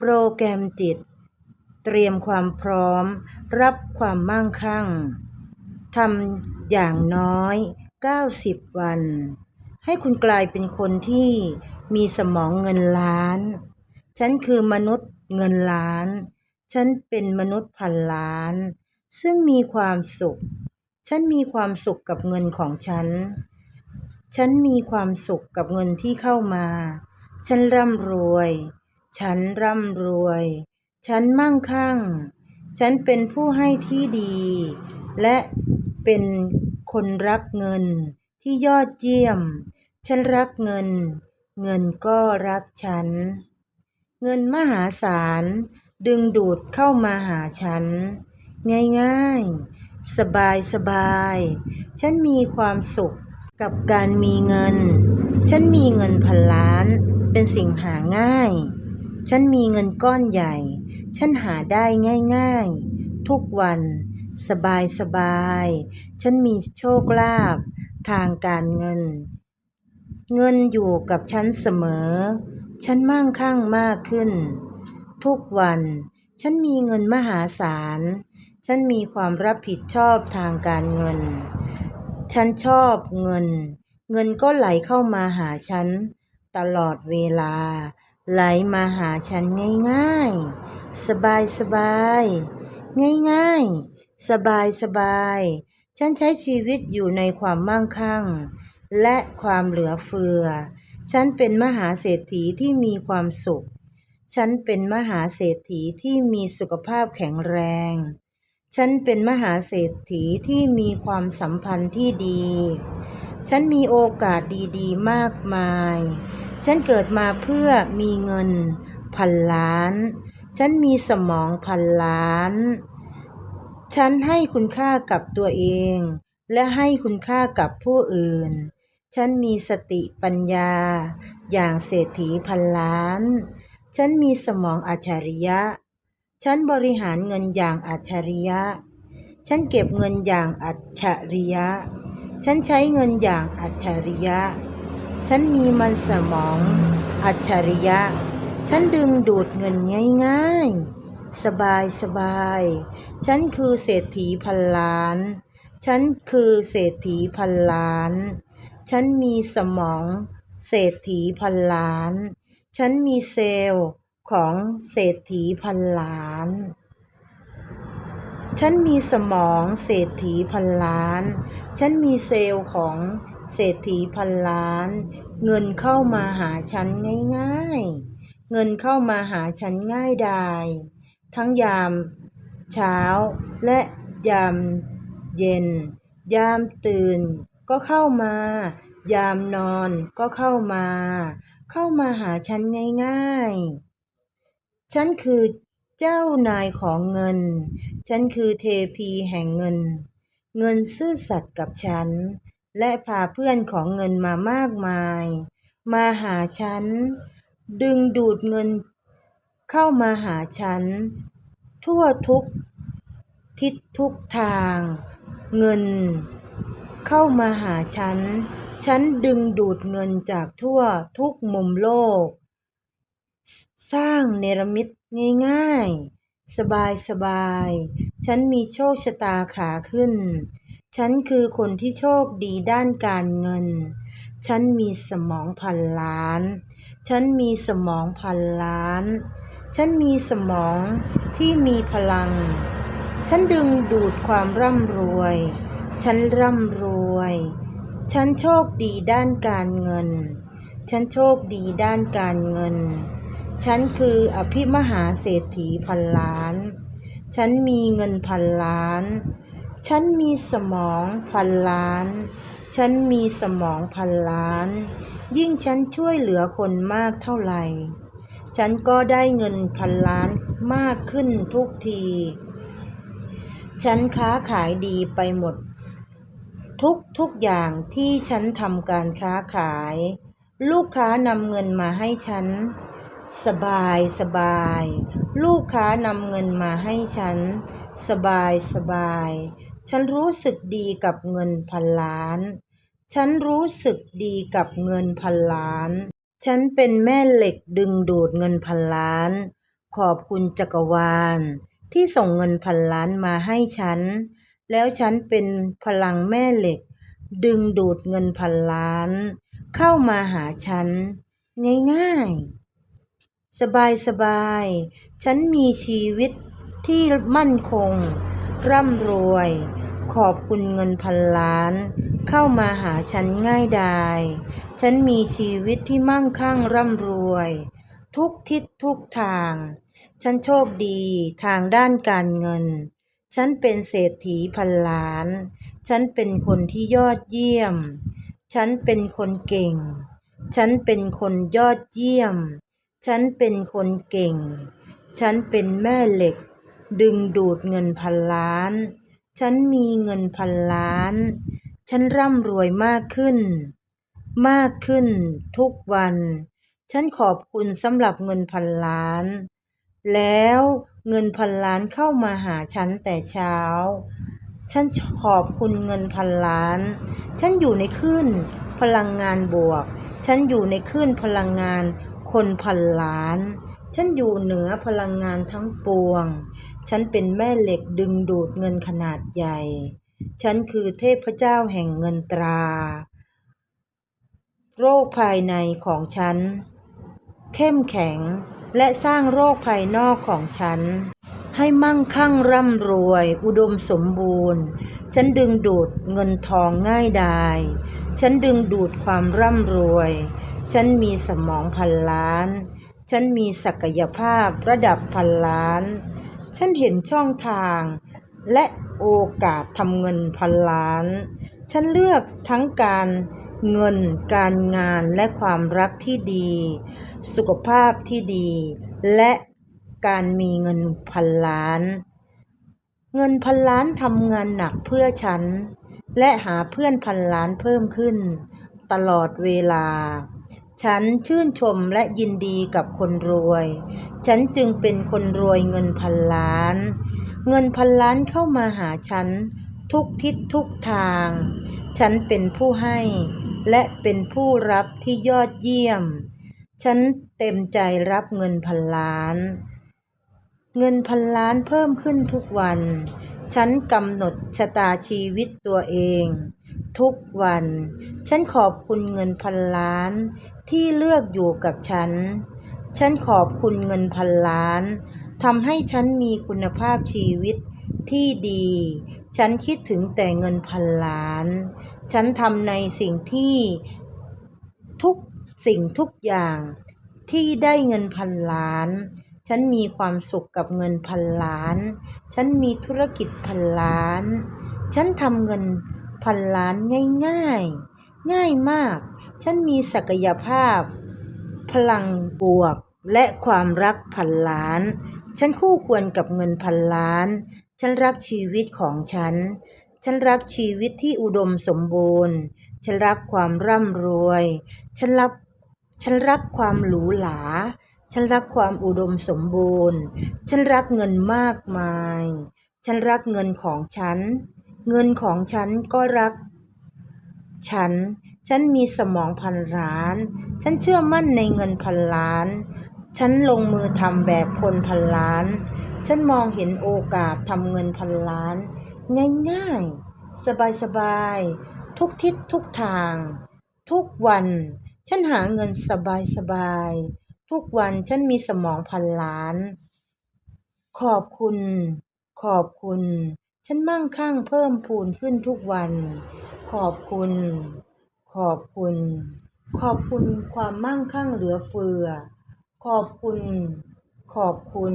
โปรแกรมจิต เตรียมความพร้อม รับความมั่งคั่งทำอย่างน้อย 90 วัน ให้คุณกลายเป็นคนที่มีสมองเงินล้าน ฉันคือมนุษย์เงินล้าน ฉันเป็นมนุษย์พันล้าน ซึ่งมีความสุข ฉันมีความสุขกับเงินของฉัน ฉันมีความสุขกับเงินที่เข้ามา ฉันร่ำรวย ฉันร่ำรวย ฉันมั่งคั่ง ฉันเป็นผู้ให้ที่ดี และเป็นคนรักเงินที่ยอดเยี่ยม ฉันรักเงิน เงินก็รักฉัน เงินมหาศาลดึงดูดเข้ามาหาฉัน ง่ายๆ สบายสบาย ฉันมีความสุขกับการมีเงิน ฉันมีเงินพันล้านเป็นสิ่งหาง่าย ฉันมีเงินก้อนใหญ่ ฉันหาได้ง่ายๆ ทุกวัน สบายสบายๆฉันมีโชคลาภทางการเงิน เงินอยู่กับฉันเสมอ ฉันมั่งคั่งมากขึ้น ทุกวัน ฉันมีเงินมหาศาล ฉันมีความรับผิดชอบทางการเงิน ฉันชอบเงิน เงินก็ไหลเข้ามาหาฉัน ตลอดเวลา ไหลมาหาฉันง่ายๆ สบายสบายง่ายๆ สบายสบาย ฉันใช้ชีวิตอยู่ในความมั่งคั่ง และความเหลือเฟือ ฉันเป็นมหาเศรษฐีที่มีความสุข ฉันเป็นมหาเศรษฐีที่มีสุขภาพแข็งแรง ฉันเป็นมหาเศรษฐีที่มีความสัมพันธ์ที่ดี ฉันมีโอกาสดีๆ มากมาย ฉันเกิดมาเพื่อมีเงินพันล้าน ฉันมีสมองพันล้าน ฉันให้คุณค่ากับตัวเอง และให้คุณค่ากับผู้อื่น ฉันมีสติปัญญา อย่างเศรษฐีพันล้าน ฉันมีสมองอัจฉริยะ ฉันบริหารเงินอย่างอัจฉริยะ ฉันเก็บเงินอย่างอัจฉริยะ ฉันใช้เงินอย่างอัจฉริยะ ฉันมีมันสมอง อัจฉริยะ ฉันดึงดูดเงินง่ายๆ สบายสบาย ฉันคือเศรษฐีพันล้าน ฉันคือเศรษฐีพันล้าน ฉันมีสมอง เศรษฐีพันล้าน ฉันมีเซลล์ของเศรษฐีพันล้าน ฉันมีสมองเศรษฐีพันล้าน ฉันมีเซลล์ของ เศรษฐีพันล้าน เงินเข้ามาหาฉันง่ายๆ เงินเข้ามาหาฉันง่ายดาย ทั้งยามเช้าและยามเย็น ยามตื่นก็เข้ามา ยามนอนก็เข้ามา เข้ามาหาฉันง่ายๆ ฉันคือเจ้านายของเงิน ฉันคือเทพีแห่งเงิน เงินซื่อสัตย์กับฉัน และพาเพื่อนของเงินมามากมาย มาหาฉัน ดึงดูดเงิน เข้ามาหาฉัน ทั่วทุก ทิศทุกทาง เงิน เข้ามาหาฉัน ฉันดึงดูดเงินจากทั่วทุกมุมโลก สร้างเนรมิตง่ายๆ สบายๆ ฉันมีโชคชะตาขาขึ้น ฉันคือคนที่โชคดีด้านการเงิน ฉันมีสมองพันล้าน ฉันมีสมองพันล้าน ฉันมีสมองที่มีพลัง ฉันดึงดูดความร่ำรวย ฉันร่ำรวย ฉันโชคดีด้านการเงิน ฉันโชคดีด้านการเงิน ฉันคืออภิมหาเศรษฐีพันล้าน ฉันมีเงินพันล้าน ฉันมีสมองพันล้าน ฉันมีสมองพันล้าน ยิ่งฉันช่วยเหลือคนมากเท่าไหร่ ฉันก็ได้เงินพันล้านมากขึ้นทุกที ฉันค้าขายดีไปหมด ทุกทุกอย่างที่ฉันทำการค้าขาย ลูกค้านำเงินมาให้ฉัน สบายสบาย ลูกค้านำเงินมาให้ฉัน สบายสบาย ฉันรู้สึกดีกับเงินพันล้าน ฉันรู้สึกดีกับเงินพันล้าน ฉันเป็นแม่เหล็กดึงดูดเงินพันล้าน ขอบคุณจักรวาล ที่ส่งเงินพันล้านมาให้ฉัน แล้วฉันเป็นพลังแม่เหล็ก ดึงดูดเงินพันล้าน เข้ามาหาฉัน ง่ายๆ สบายๆ ฉันมีชีวิตที่มั่นคงร่ำรวย ขอบคุณเงินพันล้าน เข้ามาหาฉันง่ายดาย ฉันมีชีวิตที่มั่งคั่งร่ำรวย ทุกทิศทุกทาง ฉันโชคดีทางด้านการเงิน ฉันเป็นเศรษฐีพันล้าน ฉันเป็นคนที่ยอดเยี่ยม ฉันเป็นคนเก่ง ฉันเป็นคนยอดเยี่ยม ฉันเป็นคนเก่ง ฉันเป็นแม่เหล็ก ดึงดูดเงินพันล้าน ฉันมีเงินพันล้าน ฉันร่ำรวยมากขึ้น มากขึ้น ทุกวัน ฉันขอบคุณสำหรับเงินพันล้าน แล้วเงินพันล้านเข้ามาหาฉันแต่เช้า ฉันขอบคุณเงินพันล้าน ฉันอยู่ในคลื่นพลังงานบวก ฉันอยู่ในคลื่นพลังงานคนพันล้าน ฉันอยู่เหนือพลังงานทั้งปวง ฉันเป็นแม่เหล็กดึงดูดเงินขนาดใหญ่ ฉันคือเทพเจ้าแห่งเงินตรา โรคภายในของฉัน เข้มแข็งและสร้างโรคภายนอกของฉัน ให้มั่งคั่งร่ำรวย อุดมสมบูรณ์ ฉันดึงดูดเงินทองง่ายดายฉันดึงดูดความร่ำรวย ฉันมีสมองพันล้าน ฉันมีศักยภาพระดับพันล้าน ฉันเห็นช่องทาง และโอกาสทำเงินพันล้าน ฉันเลือกทั้งการเงิน การงานและความรักที่ดี สุขภาพที่ดี และการมีเงินพันล้าน เงินพันล้านทำงานหนักเพื่อฉัน และหาเพื่อนพันล้านเพิ่มขึ้น ตลอดเวลา ฉันชื่นชมและยินดีกับคนรวย ฉันจึงเป็นคนรวยเงินพันล้าน เงินพันล้านเข้ามาหาฉัน ทุกทิศทุกทาง ฉันเป็นผู้ให้ และเป็นผู้รับที่ยอดเยี่ยม ฉันเต็มใจรับเงินพันล้าน เงินพันล้านเพิ่มขึ้นทุกวัน ฉันกำหนดชะตาชีวิตตัวเอง ทุกวัน ฉันขอบคุณเงินพันล้าน ที่เลือกอยู่กับฉัน ฉันขอบคุณเงินพันล้านทำให้ฉันมีคุณภาพชีวิตที่ดี ฉันคิดถึงแต่เงินพันล้าน ฉันทำในสิ่งที่ทุกสิ่งทุกอย่างที่ได้เงินพันล้าน ฉันมีความสุขกับเงินพันล้าน ฉันมีธุรกิจพันล้าน ฉันทำเงินพันล้านง่ายๆ ง่ายมาก ฉันมีศักยภาพ พลังบวก และความรักพันล้าน ฉันคู่ควรกับเงินพันล้าน ฉันรักชีวิตของฉัน ฉันรักชีวิตที่อุดมสมบูรณ์ ฉันรักความร่ำรวย ฉันรัก ฉันรักความหรูหรา ฉันรักความอุดมสมบูรณ์ ฉันรักเงินมากมาย ฉันรักเงินของฉัน เงินของฉันก็รักฉัน ฉันมีสมองพันล้าน ฉันเชื่อมั่นในเงินพันล้าน ฉันลงมือทำแบบคนพันล้าน ฉันมองเห็นโอกาสทำเงินพันล้าน ง่ายๆ สบายๆ ทุกทิศทุกทาง ทุกวัน ฉันหาเงินสบายๆ ทุกวันฉันมีสมองพันล้าน ขอบคุณ ขอบคุณ ฉันมั่งคั่งเพิ่มพูนขึ้นทุกวัน ขอบคุณ ขอบคุณ ขอบคุณความมั่งคั่งเหลือเฟือ ขอบคุณ ขอบคุณ